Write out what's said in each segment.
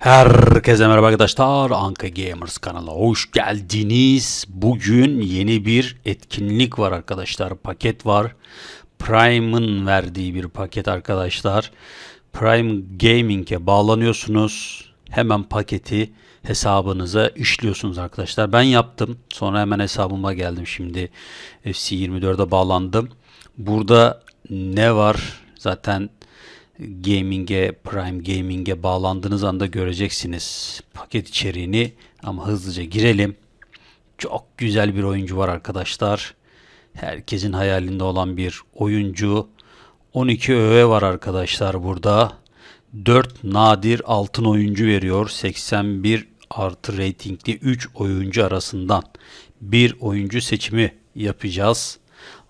Herkese merhaba arkadaşlar. Anka Gamers kanalına hoş geldiniz. Bugün yeni bir etkinlik var arkadaşlar. Paket var. Prime'ın verdiği bir paket arkadaşlar. Prime Gaming'e bağlanıyorsunuz. Hemen paketi hesabınıza işliyorsunuz arkadaşlar. Ben yaptım. Sonra hemen hesabıma geldim. Şimdi FC24'e bağlandım. Burada ne var? Zaten gaming'e, Prime Gaming'e bağlandığınız anda göreceksiniz paket içeriğini ama hızlıca girelim. Çok güzel bir oyuncu var arkadaşlar. Herkesin hayalinde olan bir oyuncu. 12 öve var arkadaşlar burada. 4 nadir altın oyuncu veriyor. 81 artı reytingli 3 oyuncu arasından bir oyuncu seçimi yapacağız.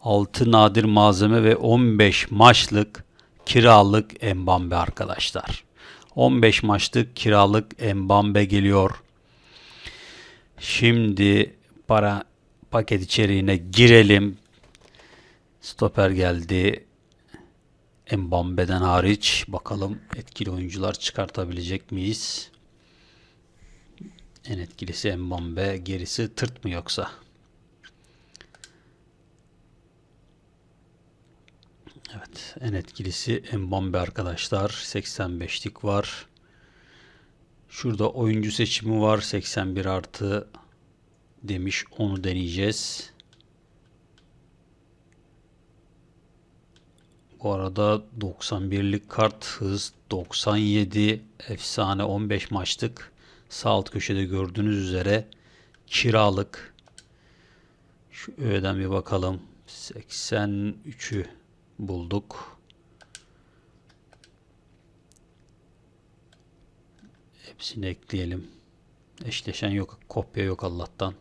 6 nadir malzeme ve 15 maçlık kiralık Embambe arkadaşlar. 15 maçlık kiralık Embambe geliyor. Şimdi para paket içeriğine girelim. Stoper geldi. Embambe'den hariç bakalım etkili oyuncular çıkartabilecek miyiz? En etkilisi Embambe, gerisi tırt mı yoksa? Evet, en etkilisi Mbambe arkadaşlar. 85'lik var. Şurada oyuncu seçimi var. 81 artı demiş. Onu deneyeceğiz. Bu arada 91'lik kart hız 97 efsane 15 maçlık sağ alt köşede gördüğünüz üzere kiralık şu öğeden bir bakalım 83'ü bulduk. Hepsini ekleyelim. Eşleşen yok, kopya yok Allah'tan.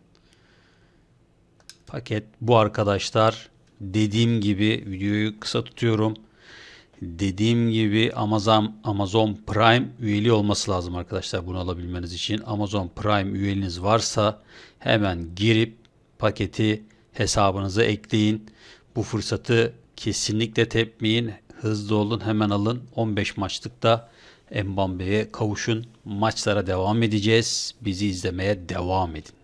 Paket bu arkadaşlar. Dediğim gibi videoyu kısa tutuyorum. Dediğim gibi Amazon Amazon Prime üyeliği olması lazım arkadaşlar bunu alabilmeniz için. Amazon Prime üyeliğiniz varsa hemen girip paketi hesabınıza ekleyin. Bu fırsatı kesinlikle tepmeyin. Hızlı olun hemen alın. 15 maçlıkta Mbambe'ye kavuşun. Maçlara devam edeceğiz. Bizi izlemeye devam edin.